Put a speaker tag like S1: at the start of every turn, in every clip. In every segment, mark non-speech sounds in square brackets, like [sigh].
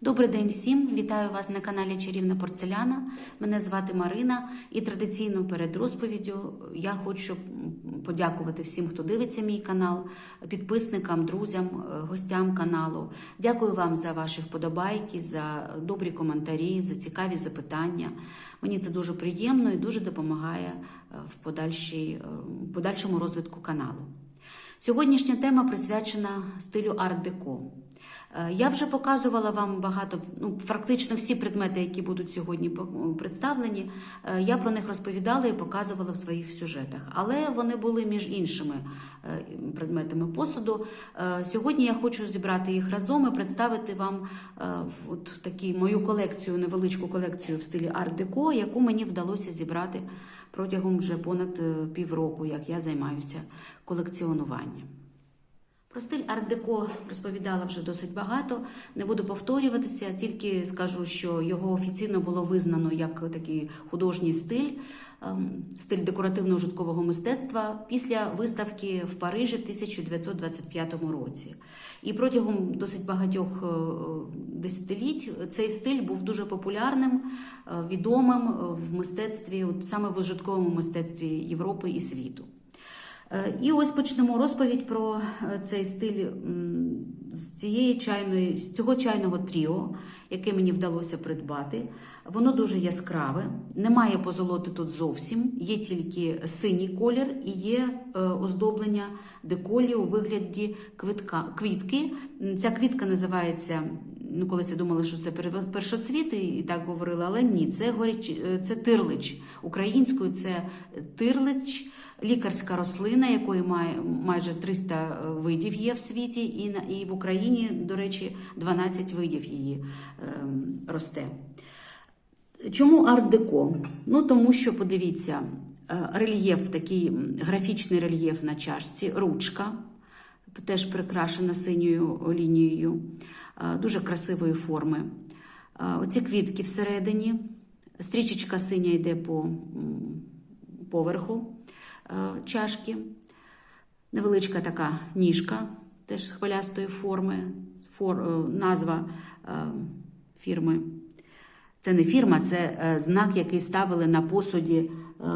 S1: Добрий день всім! Вітаю вас на каналі Чарівна Порцеляна. Мене звати Марина, і традиційно перед розповіддю я хочу подякувати всім, хто дивиться мій канал, підписникам, друзям, е, гостям каналу. Дякую вам за ваші вподобайки, за добрі коментарі, за цікаві запитання. Мені це дуже приємно і дуже допомагає е, в е, подальшому розвитку каналу. Сьогоднішня тема присвячена стилю арт-деко. Е, Я вже показувала вам багато, ну практично всі предмети, які будуть сьогодні представлені. е, Я про них розповідала і показувала в своїх сюжетах, але вони були між іншими е, предметами посуду. Сьогодні я хочу зібрати їх разом і представити вам от такі мою колекцію, невеличку колекцію в стилі арт-деко, яку мені вдалося зібрати протягом вже понад півроку, як я займаюся колекціонуванням. Про стиль арт-деко розповідала вже досить багато. Не буду повторюватися, тільки скажу, що його офіційно було визнано як такий художній стиль, ем, стиль декоративно-ужиткового мистецтва після виставки в Парижі в 1925 році. І протягом досить багатьох е, десятиліть цей стиль був дуже популярним, е, відомим в мистецтві, саме в ужитковому мистецтві Європи і світу. Е, І ось почнемо розповідь про е, цей стиль з цієї чайної, з цього чайного тріо, яке мені вдалося придбати. Воно дуже яскраве, немає позолоти тут зовсім, є тільки синій колір і є е, оздоблення деколі у вигляді квитка, квітки. Ця квітка називається. Ну, колись я думала, що це першоцвіт, і так говорили, але ні, це горіч, це тирлич. Українською це тирлич лікарська рослина, якої має майже 300 видів є в світі, і в Україні, до речі, 12 видів її ем, росте. Чому арт-деко? Ну тому що подивіться, е, рельєф, такий графічний рельєф на чашці, ручка, теж прикрашена синьою лінією, е, дуже красивої форми. Е, Оці квітки всередині, стрічечка синя йде по поверху е, чашки, невеличка така ніжка, теж з хвилястої форми, фор, е, назва е, фірми. Це не фірма, це е, знак, який ставили на посуді е,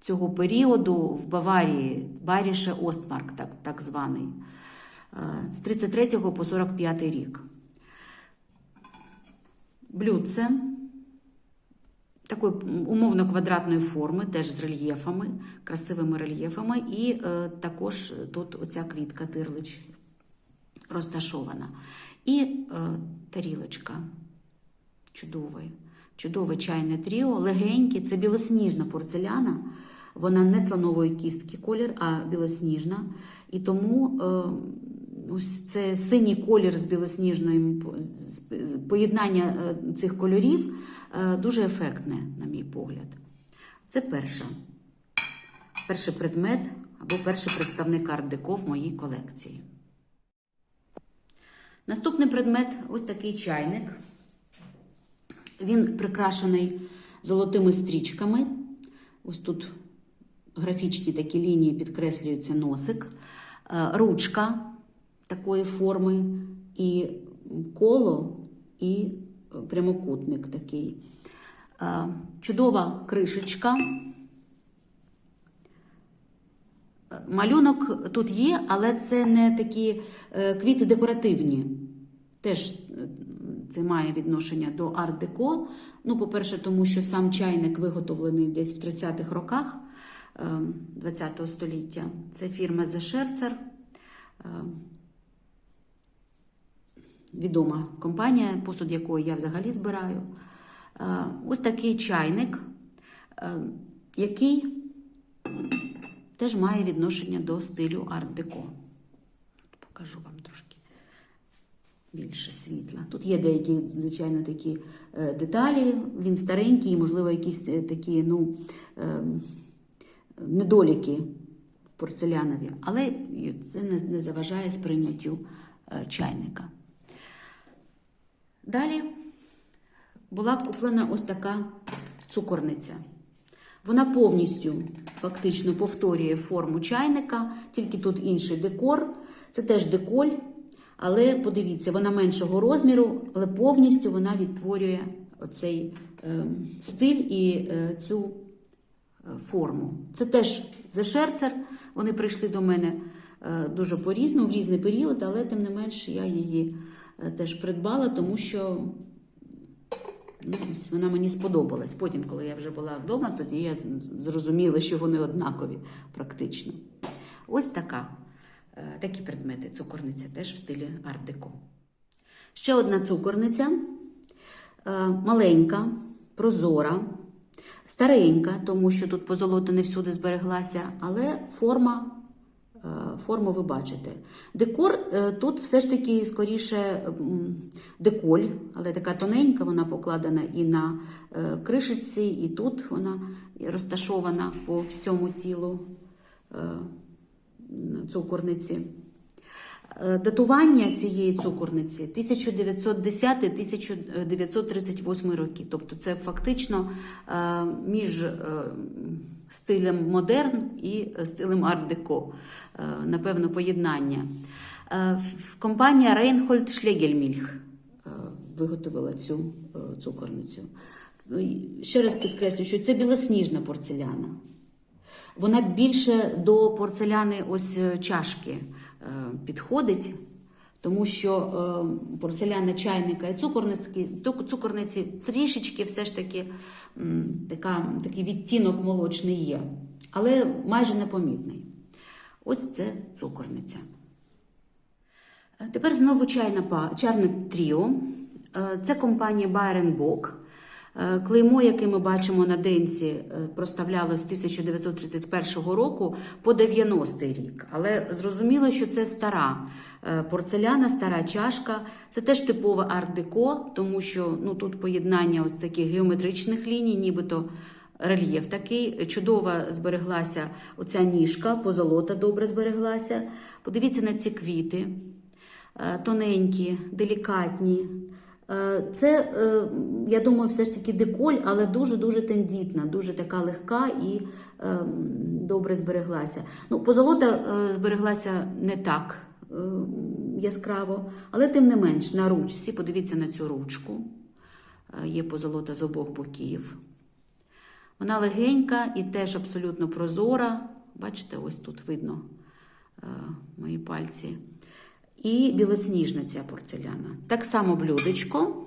S1: цього періоду в Баварії, Баріше Остмарк, так, так званий, е, з 33 по 45 рік. Блюдце такої умовно квадратної форми, теж з рельєфами, красивими рельєфами, і е, також тут оця квітка тирлич розташована. І е, тарілочка чудове, чудове чайне тріо, легеньке, це білосніжна порцеляна. Вона не слонової кістки колір, а білосніжна. І тому е, це синій колір з білосніжною поєднання е, цих кольорів е, дуже ефектне, на мій погляд. Це перша. Перший предмет або перший представник арт-деко в моїй колекції. Наступний предмет ось такий чайник. Він прикрашений золотими стрічками. Ось тут графічні такі лінії підкреслюється носик, Е, ручка такої форми, і коло, і прямокутник такий. Е, Чудова кришечка. Е, Малюнок тут є, але це не такі е, квіти декоративні. Теж е, це має відношення до арт-деко. Ну, по-перше, тому що сам чайник виготовлений десь в 30-х роках е, ХХ століття. Це фірма. Е, Відома компанія, посуд якої я взагалі збираю. Е, Ось такий чайник, е, який теж має відношення до стилю арт-деко. Покажу вам трошки більше світла. Тут є деякі, звичайно, такі е, деталі. Він старенький, можливо, якісь такі ну, недоліки в порцелянові, але це не, заважає сприйняттю чайника. Далі була куплена ось така цукорниця. Вона повністю фактично повторює форму чайника, тільки тут інший декор. Це теж деколь, Але подивіться, вона меншого розміру, але повністю вона відтворює оцей е, стиль і е, цю е, форму. Це теж Scherzer. Вони прийшли до мене е, дуже по-різному, в різний період, але тим не менш я її теж придбала, тому що ну, вона мені сподобалась. Потім, коли я вже була вдома, тоді я зрозуміла, що вони однакові практично. Ось така, е, такі предмети. Цукорниця теж в стилі арт-деко. Ще одна цукорниця е, маленька, прозора, старенька, тому що тут позолота не всюди збереглася, але форма, е, форму ви бачите. Декор е, тут все ж таки скоріше деколь, але така тоненька, вона покладена і на кришиці, кришечці, і тут вона розташована по всьому тілу е, цукорниці. Е, Датування цієї цукорниці 1910-1938 роки. Тобто це фактично е, між е, стилем модерн і стилем арт-деко. Напевно, поєднання. Компанія Schlegelmilch е, виготовила цю цукорницю. Ще раз підкреслю, що це білосніжна порцеляна. Вона більше до порцеляни ось чашки підходить, тому що е, порцеляна чайника і цукорниці, цукорниці трішечки все ж таки така, такий відтінок молочний є, але майже непомітний. Ось це цукорниця. Е, Тепер знову чайна чарне тріо. Е, Це компанія Байрен Бок. Е, Клеймо, яке ми бачимо на денці, е, проставлялось з 1931 року по 90-й рік. Але зрозуміло, що це стара е, порцеляна, стара чашка. Це теж типове арт-деко, тому що ну, тут поєднання ось таких геометричних ліній, нібито рельєф такий. Чудово збереглася оця ніжка, позолота добре збереглася. Подивіться на ці квіти. Е, тоненькі, делікатні. Е, Це, е, я думаю, все ж таки деколь, але дуже-дуже тендітна, дуже така легка і е, добре збереглася. Ну, позолота е, збереглася не так яскраво, але тим не менш на ручці, подивіться на цю ручку. Є позолота з обох боків. Вона легенька і теж абсолютно прозора. Бачите, ось тут видно мої пальці. І білосніжна ця порцеляна. Так само блюдечко.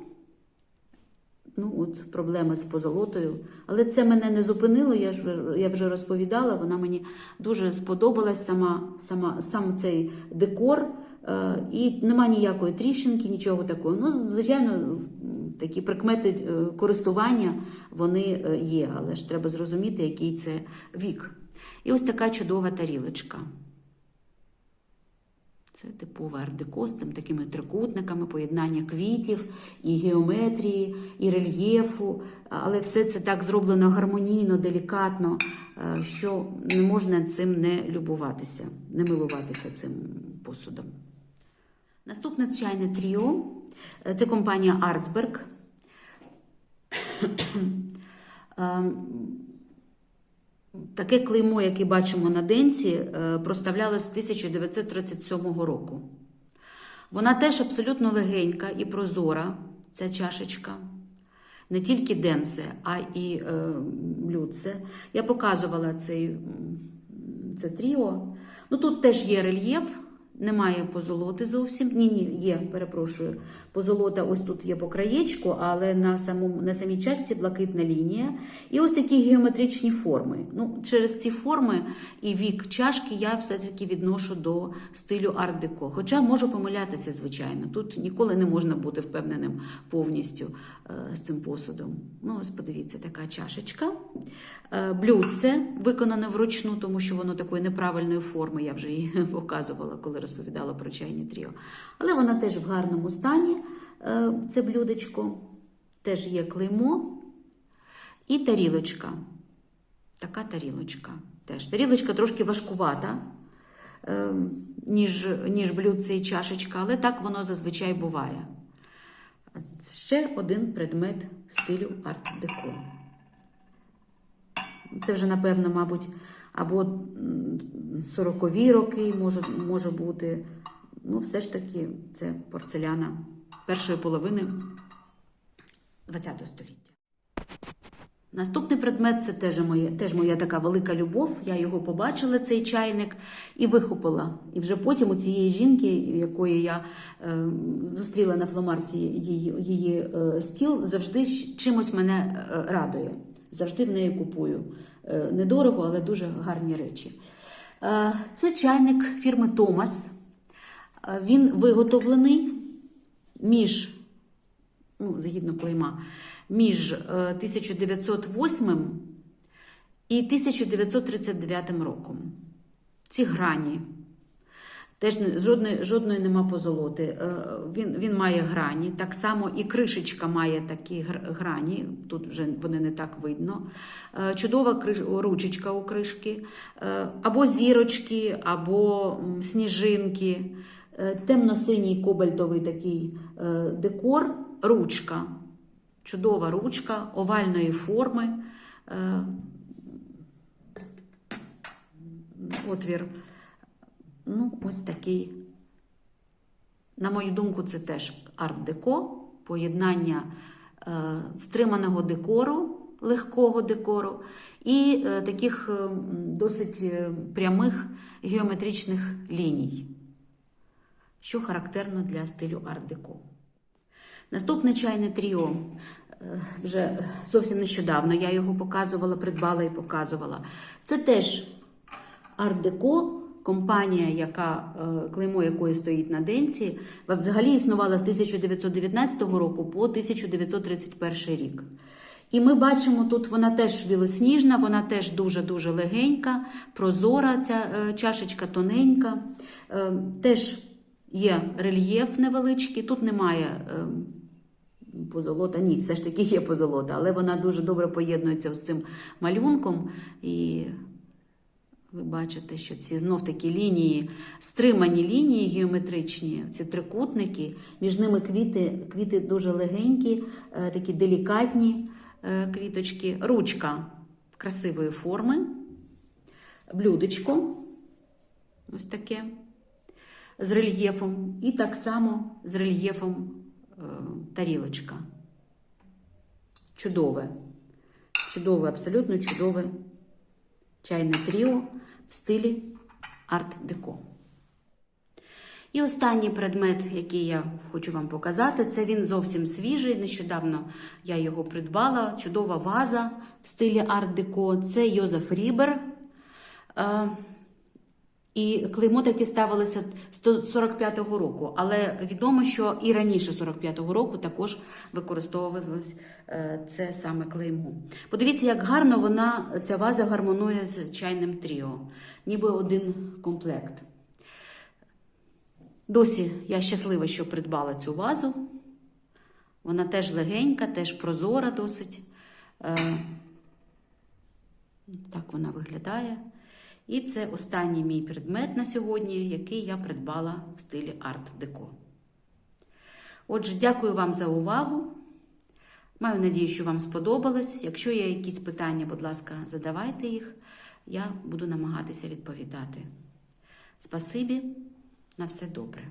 S1: Ну, от проблеми з позолотою. Але це мене не зупинило, я ж я вже розповідала. Вона мені дуже сподобалась сама, сама, сам цей декор. Е, і нема ніякої тріщинки, нічого такого. Ну, звичайно, такі прикмети е, користування вони е, є, але ж треба зрозуміти, який це вік. І ось така чудова тарілочка. Це типове ардеко такими трикутниками, поєднання квітів, і геометрії, і рельєфу. Але все це так зроблено гармонійно, делікатно, е, що не можна цим не любуватися, не милуватися цим посудом. Наступне чайне тріо е, це компанія Арцберг. Таке клеймо, яке бачимо на денці, е, проставлялось з 1937 року. Вона теж абсолютно легенька і прозора, ця чашечка. Не тільки денце, а і е, блюдце. Я показувала цей, це тріо. Ну, тут теж є рельєф, немає позолоти зовсім. Ні, ні, є, перепрошую. Позолота ось тут є по краєчку, але на самому, на самій частці блакитна лінія. І ось такі геометричні форми. Ну, через ці форми і вік чашки я все-таки відношу до стилю арт-деко. Хоча можу помилятися, звичайно. Тут ніколи не можна бути впевненим повністю е, з цим посудом. Ну, ось подивіться, така чашечка. Е, блюдце виконане вручну, тому що воно такої неправильної форми, я вже її [laughs] показувала, коли розповідала про чайні тріо. Але вона теж в гарному стані, е, це блюдечко. Теж є клеймо. І тарілочка. Така тарілочка. Теж. Тарілочка трошки важкувата, е, ніж, ніж блюдце і чашечка, але так воно зазвичай буває. Ще один предмет стилю арт-деко. Це вже, напевно, мабуть, або 40-ві роки може, може бути. ну, все ж таки, це порцеляна першої половини ХХ століття. Наступний предмет це теж моє, теж моя така велика любов. Я його побачила, цей чайник, і вихопила. І вже потім у цієї жінки, якої я е, зустріла на фломаркті її, її е, стіл, завжди чимось мене е, радує. Завжди в неї купую. Е, недорого, але дуже гарні речі. Е, це чайник фірми Томас. Е, Він виготовлений між ну, згідно клейма, між е, 1908 і 1939 роком. Ці грані. Теж жодної, жодної нема позолоти. Е, Він, він має грані. Так само і кришечка має такі грані. Тут вже вони не так видно. Е, Чудова криш- ручечка у кришки, Е, або зірочки, або сніжинки, темно-синій кобальтовий такий декор, ручка. Чудова ручка овальної форми. Отвір. Ну, ось такий. На мою думку, це теж арт-деко, поєднання е, стриманого декору, легкого декору і е, таких е, досить е, прямих геометричних ліній, що характерно для стилю арт-деко. Наступне чайне тріо. е, Вже зовсім нещодавно я його показувала, придбала і показувала. Це теж арт-деко, компанія, яка е, клеймо якої стоїть на денці, взагалі існувала з 1919 року по 1931 рік. І ми бачимо, тут вона теж білосніжна, вона теж дуже-дуже легенька, прозора, ця е, чашечка тоненька. Е, Теж є рельєф невеличкий, тут немає позолота. Ні, все ж таки є позолота, але вона дуже добре поєднується з цим малюнком. І ви бачите, що ці знов такі лінії, стримані лінії геометричні, ці трикутники, між ними квіти, квіти дуже легенькі, е, такі делікатні е, квіточки, ручка красивої форми, блюдечко, ось таке, з рельєфом, і так само з рельєфом е, тарілочка. Чудове, чудове, абсолютно чудове чайне тріо в стилі арт-деко. І останній предмет, який я хочу вам показати, це він зовсім свіжий. Нещодавно я його придбала. Чудова ваза в стилі арт-деко. Це Йозеф Рібер. І клеймо таки ставилося з 45-го року, але відомо, що і раніше 45-го року також використовувалось е, це саме клеймо. Подивіться, як гарно вона, ця ваза гармонує з чайним тріо, ніби один комплект. Досі я щаслива, що придбала цю вазу. Вона теж легенька, теж прозора досить. Е, Так вона виглядає. І це останній мій предмет на сьогодні, який я придбала в стилі арт-деко. Отже, дякую вам за увагу. Маю надію, що вам сподобалось. Якщо є якісь питання, будь ласка, задавайте їх. Я буду намагатися відповідати. Спасибі, на все добре.